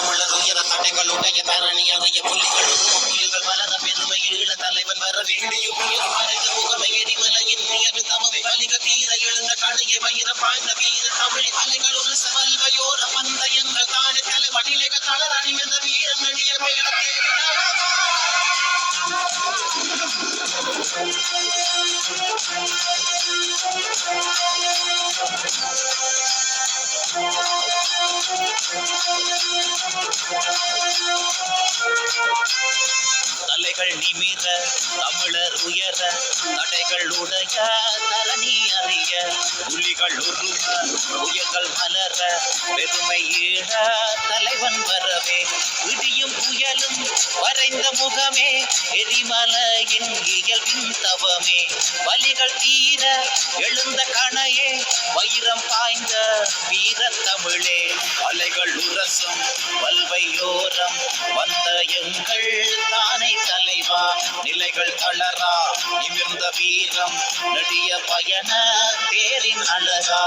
தமிழர் உயர தடைகளுடைய தரணி அறிய புலிகள் உருவம் புயல்கள் வளர பெருமை ஈழ தலைவன் வர வேண்டிய புயல் மறைந்த முகமை எரிமலையின் உயர்வு தமவை வலிக தீர எழுந்த கடையை வயிற பாய்ந்த வீர தமிழ் பந்தயங்கள் தானே தளர் மேல தேடினார் தடைகள் நிமிர தமிழர் உயர தடைகள் உடைய தரணி அறிய புலிகள் உருவ புயல்கள் மலர பெருமை ஈழ தலைவன் வரவே. இடியும் புயலும் வரைந்த முகமே எரிமலையின் இயல்பின் தவமே. வலிகள் தீர எழுந்த கணையே வைரம் பாய்ந்த வீர தமிழே. அலைகள் உரசும் வல்வையோரம் வந்த எங்கள் தானை நிலைகள் தளரா நிமிர்ந்த வீரம் நெடிய பயண தேரின் அழகா.